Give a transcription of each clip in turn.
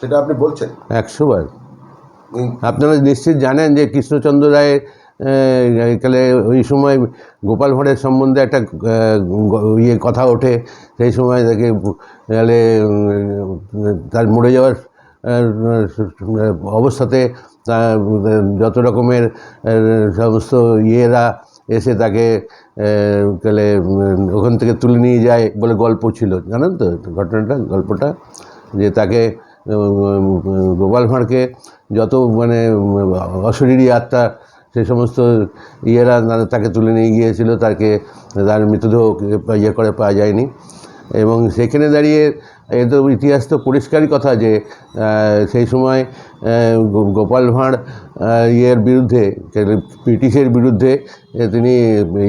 সেটা আপনি বলছেন। একশো বার আপনারা নিশ্চিত জানেন যে কৃষ্ণচন্দ্র রায়ের কালে ওই সময় গোপাল ভাঁড়ের সম্বন্ধে একটা ইয়ে কথা ওঠে। সেই সময় তাকে গেলে তার মরে যাওয়ার অবস্থাতে যত রকমের সমস্ত ইয়েরা এসে তাকে আহ, গেলে ওখান থেকে তুলে নিয়ে যায় বলে গল্প ছিল। জানেন তো ঘটনাটা গল্পটা? যে তাকে গোপাল ভাঁড়কে যত মানে অশরীরী আত্মা, সে সমস্ত ইয়েরা তাকে তুলে নিয়ে গিয়েছিল, তাকে, তার মৃতদেহ ইয়ে করে পাওয়া যায়নি। এবং সেখানে দাঁড়িয়ে এ তো ইতিহাস তো পরিষ্কারই কথা যে সেই সময় গোপাল ভাঁড় ইয়ের বিরুদ্ধে ব্রিটিশের বিরুদ্ধে তিনি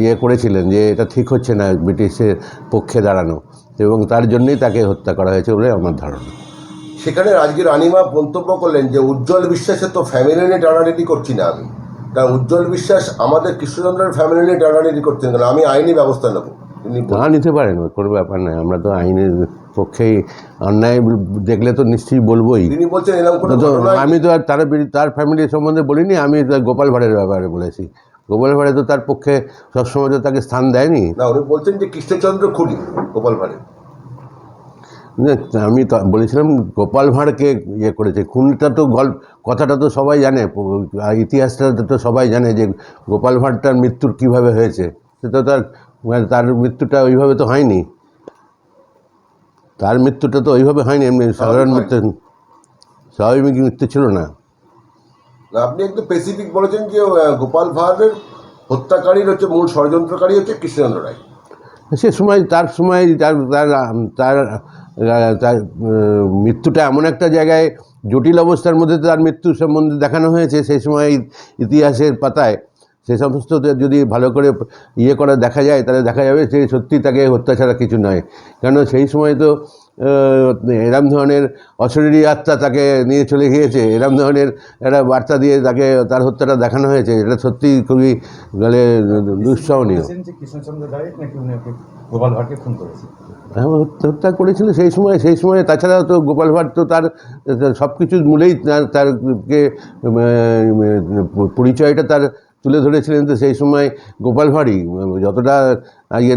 ইয়ে করেছিলেন যে, এটা ঠিক হচ্ছে না ব্রিটিশের পক্ষে দাঁড়ানো। এবং তার জন্যই তাকে হত্যা করা হয়েছে বলে আমার ধারণা। সেখানে আজকে রানিমা মন্তব্য করলেন যে উজ্জ্বল বিশ্বাসের তো ফ্যামিলি নিয়ে টানাটানি করছি না আমি। কারণ উজ্জ্বল বিশ্বাস আমাদের কৃষ্ণচন্দ্রের ফ্যামিলি নিয়ে টানাটানি করছেন। কেন আমি আইনি ব্যবস্থা নেব। না নিতে পারেন কোনো ব্যাপার নয়। আমরা তো আইনের পক্ষেই অন্যায় দেখলে তো নিশ্চয়ই বলবোই। তিনি বলছেন এরকম কোনো আমি তো আর তার তার ফ্যামিলির সম্বন্ধে বলিনি আমি গোপাল ভাঁড়ের ব্যাপারে বলেছি। গোপাল ভাঁড়ে তো তার পক্ষে সবসময় তো তাকে স্থান দেয়নি। না উনি বলছেন যে কৃষ্ণচন্দ্র খুনি গোপাল ভাঁড়ে আমি তো বলেছিলাম গোপাল ভাঁড়কে ইয়ে করেছে। খুনটা তো গল্প কথাটা তো সবাই জানে ইতিহাসটা তো সবাই জানে যে গোপাল ভাঁড়টার মৃত্যুর কীভাবে হয়েছে। সেটা তার মানে তার মৃত্যুটা ওইভাবে তো হয়নি। তার মৃত্যুটা তো ওইভাবে হয়নি এমনি সাধারণ মৃত্যু স্বাভাবিক মৃত্যু ছিল না। আপনি একটু স্পেসিফিক বলেছেন যে গোপাল ভাঁড়ের হত্যাকারীর হচ্ছে মূল ষড়যন্ত্রকারী হচ্ছে কৃষ্ণচন্দ্র রায়। সে সময় তার সময় তার তার তার মৃত্যুটা এমন একটা জায়গায় জটিল অবস্থার মধ্যে তার মৃত্যু সম্বন্ধে দেখানো হয়েছে, সেই সময় ইতিহাসের পাতায় সে সমস্ত যদি ভালো করে ইয়ে করা দেখা যায় তাহলে দেখা যাবে যে সত্যি তাকে হত্যা ছাড়া কিছু নয়। কেন সেই সময় তো এরম ধরনের অশরীরী আত্মা তাকে নিয়ে চলে গিয়েছে। এরম ধরনের একটা বার্তা দিয়ে তাকে তার হত্যাটা দেখানো হয়েছে। এটা সত্যি খুবই মানে দুঃসহনীয় হ্যাঁ, হত্যা করেছিল সেই সময় সেই সময় তাছাড়া তো গোপাল ভাঁড় তো তার সব কিছুর মূলেই তার তারকে পরিচয়টা তার তুলে ধরেছিলেন তো সেই সময় গোপাল ভাঁড়ই যতটা ইয়ে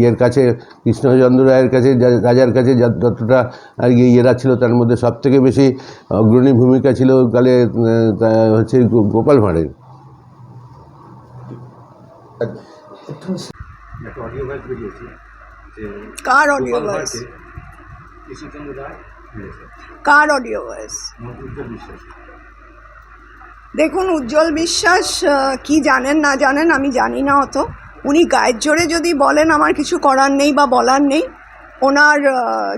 ইয়ের কাছে কৃষ্ণচন্দ্র রায়ের কাছে রাজার কাছে যতটা আর কি ইয়েরা ছিল তার মধ্যে সব থেকে বেশি অগ্রণী ভূমিকা ছিল কালে হচ্ছে গোপাল ভাঁড়ের। কার অডিও ভয়েস কার অডিও ভয়েস বিশ্বাস। দেখুন, উজ্জ্বল বিশ্বাস কি জানেন না জানেন, আমি জানি না অত। উনি গায়ের জোরে যদি বলেন, আমার কিছু করার নেই বা বলার নেই, ওনার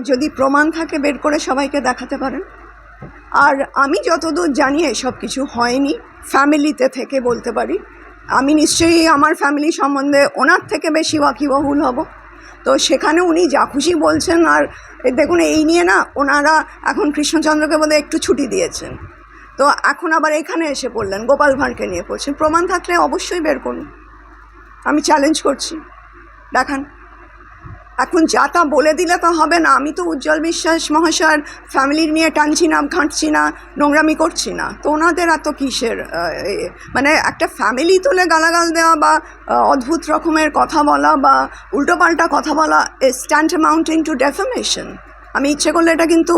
যদি প্রমাণ থাকে, বের করে সবাইকে দেখাতে পারেন। আর আমি যতদূর জানি, এসব কিছু হয়নি, ফ্যামিলিতে থেকে বলতে পারি। আমি নিশ্চয়ই আমার ফ্যামিলি সম্বন্ধে ওনার থেকে বেশি ওয়াকিবহুল হব। তো সেখানে উনি যা খুশি বলছেন, আর দেখুন, এই নিয়ে না, ওনারা এখন কৃষ্ণচন্দ্রকে বোধহয় একটু ছুটি দিয়েছেন। তো এখন আবার এখানে এসে পড়লেন, গোপাল ভাঁড়কে নিয়ে পড়ছেন। প্রমাণ থাকলে অবশ্যই বের করুন। আমি চ্যালেঞ্জ করছি। দেখান। এখন যা তা বলে দিলে তো হবে না। আমি তো উজ্জ্বল বিশ্বাস মহাশয়ের ফ্যামিলির নিয়ে টানছি না, ঘাঁটছি না, নোংরামি করছি না। তো ওনাদের এত কিসের মানে একটা ফ্যামিলি তুলে গালাগাল দেওয়া বা অদ্ভুত রকমের কথা বলা বা উল্টোপাল্টা কথা বলা স্ট্যান্ড অ্যামাউন্টিং টু ডেফামেশন আমি ইচ্ছে করলে এটা কিন্তু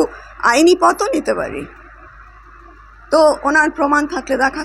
আইনি পথও নিতে পারি। তো ওনার প্রমাণ থাকলে দেখা